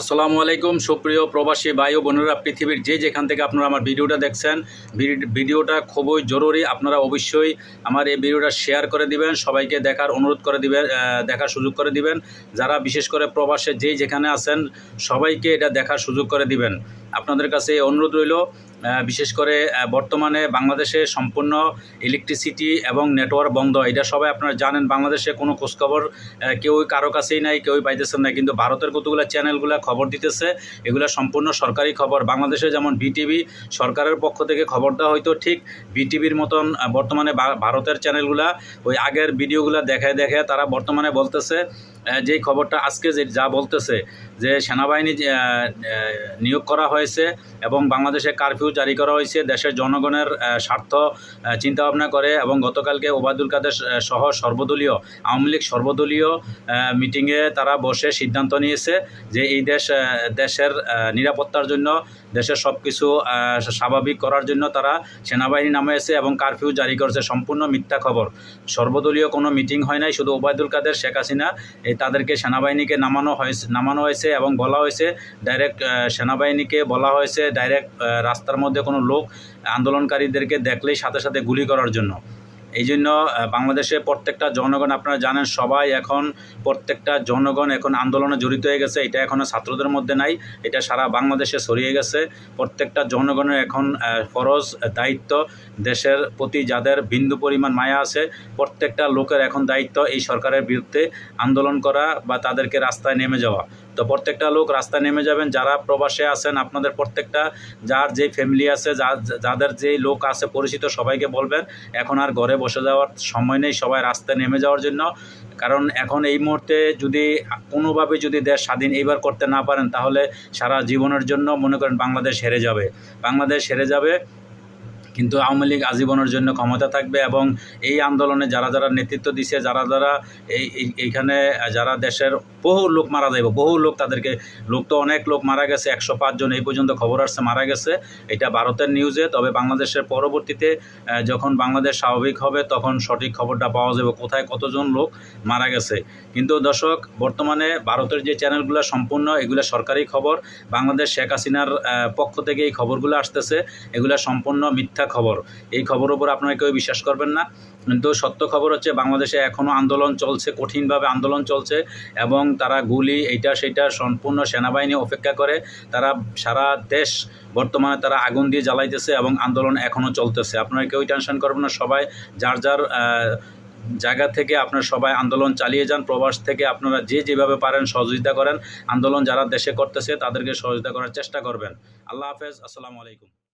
আসসালামু আলাইকুম, সুপ্রিয় প্রবাসী ভাই ও বোনেরা, পৃথিবীর যে যেখান থেকে আপনারা আমার ভিডিওটা দেখছেন ভিডিওটা খুবই জরুরি, আপনারা অবশ্যই আমার এই ভিডিওটা শেয়ার করে দিবেন, সবাইকে দেখার অনুরোধ করে দিবেন দেখার সুযোগ করে দিবেন, যারা বিশেষ করে প্রবাসে যেই যেখানে আছেন, সবাইকে এটা দেখার সুযোগ করে দিবেন। আপনাদের কাছে এই অনুরোধ রইল বিশেষ করে বর্তমানে বাংলাদেশে সম্পূর্ণ ইলেকট্রিসিটি এবং নেটওয়ার্ক বন্ধ। এটা সবাই আপনারা জানেন, বাংলাদেশে কোনো খোঁজখবর কেউই কারও কাছেই নাই, কেউই পাইতেছেন না। কিন্তু ভারতের কতগুলো চ্যানেলগুলো খবর দিতেছে, এগুলো সম্পূর্ণ সরকারি খবর। বাংলাদেশে যেমন বিটিভি সরকারের পক্ষ থেকে খবর দেওয়া হয়তো ঠিক বিটিভির মতন বর্তমানে ভারতের চ্যানেলগুলা ওই আগের ভিডিওগুলো দেখায় দেখে তারা বর্তমানে বলতেছে আহ, যেই খবরটা আজকে যে যা বলতেছে যে সেনাবাহিনী যে, নিয়োগ করা হয়েছে এবং বাংলাদেশে কারফিউ জারি করা হয়েছে দেশের জনগণের স্বার্থ চিন্তাভাবনা করে এবং গতকালকে ওবায়দুল কাদের সহ সর্বদলীয় আওয়ামী লীগ সর্বদলীয় মিটিংয়ে তারা বসে সিদ্ধান্ত নিয়েছে যে এই দেশ দেশের নিরাপত্তার জন্য দেশের সব কিছু স্বাভাবিক করার জন্য তারা সেনাবাহিনী নামিয়েছে এবং কারফিউ জারি করেছে সম্পূর্ণ মিথ্যা খবর। সর্বদলীয় কোনো মিটিং হয় নাই শুধু ওবায়দুল কাদের শেখ হাসিনা এই তাদেরকে সেনাবাহিনীকে নামানো হয়েছে নামানো হয়েছে এবং বলা হয়েছে ডাইরেক্ট সেনাবাহিনীকে বলা হয়েছে ডাইরেক্ট রাস্তার মধ্যে কোনো লোক আন্দোলনকারীদেরকে দেখলেই সাথে সাথে গুলি করার জন্য। এই জন্য বাংলাদেশের প্রত্যেকটা জনগণ, আপনারা জানেন, সবাই এখন প্রত্যেকটা জনগণ এখন আন্দোলনে জড়িত হয়ে গেছে। এটা এখনও ছাত্রদের মধ্যে নাই, এটা সারা বাংলাদেশে ছড়িয়ে গেছে। প্রত্যেকটা জনগণের এখন ফরজ দায়িত্ব দেশের প্রতি যাদের বিন্দু পরিমাণ মায়া আছে, প্রত্যেকটা লোকের এখন দায়িত্ব এই সরকারের বিরুদ্ধে আন্দোলন করা বা তাদেরকে রাস্তায় নেমে যাওয়া। তো প্রত্যেকটা লোক রাস্তায় নেমে যাবেন, যারা প্রবাসে আছেন আপনাদের প্রত্যেকটা, যার যে ফ্যামিলি আছে যাদের যে লোক আছে পরিচিত সবাইকে বলবেন, এখন আর ঘরে বসে যাওয়ার সময় নেই, সবাই রাস্তায় নেমে যাওয়ার জন্য। কারণ এখন এই মুহূর্তে যদি কোনোভাবে যদি দেশ স্বাধীন এইবার করতে না পারেন, তাহলে সারা জীবনের জন্য মনে করেন বাংলাদেশ হেরে যাবে। বাংলাদেশ হেরে যাবে, কিন্তু আওয়ামী লীগ আজীবনের জন্য ক্ষমতা থাকবে এবং এই আন্দোলনে যারা যারা নেতৃত্ব দিছে, যারা যারা এই- এইখানে, যারা দেশের বহু লোক মারা যাবে বহু লোক তাদেরকে, লোক তো অনেক লোক মারা গেছে, একশো জন এই পর্যন্ত খবর আসছে মারা গেছে। এটা ভারতের নিউজে তবে বাংলাদেশের পরবর্তীতে যখন বাংলাদেশ স্বাভাবিক হবে, তখন সঠিক খবরটা পাওয়া যাবে কোথায় কতজন লোক মারা গেছে। কিন্তু দর্শক, বর্তমানে ভারতের যে চ্যানেলগুলো সম্পূর্ণ, এগুলো সরকারি খবর। বাংলাদেশ শেখ হাসিনার পক্ষ থেকে এই খবরগুলো আসতেছে, এগুলো সম্পূর্ণ মিথ্যা খবর। এই খবরের উপর আপনারা কেউ বিশ্বাস করবেন না। কিন্তু সত্য খবর হচ্ছে বাংলাদেশে এখনও আন্দোলন চলছে, কঠিনভাবে আন্দোলন চলছে এবং তারা গুলি, এইটা সেইটা সম্পূর্ণ সেনাবাহিনী অপেক্ষা করে। তারা সারা দেশ বর্তমানে তারা আগুন দিয়ে জ্বালাইতেছে এবং আন্দোলন এখনও চলতেছে। আপনারা কেউ টেনশন করবেন না, সবাই যার যার জায়গা থেকে আপনারা সবাই আন্দোলন চালিয়ে যান, প্রবাস থেকে আপনারা যে যেভাবে পারেন সহযোগিতা করেন। আন্দোলন যারা দেশে করতেছে তাদেরকে সহযোগিতা করার চেষ্টা করবেন। আল্লাহ হাফেজ, আসসালামু আলাইকুম।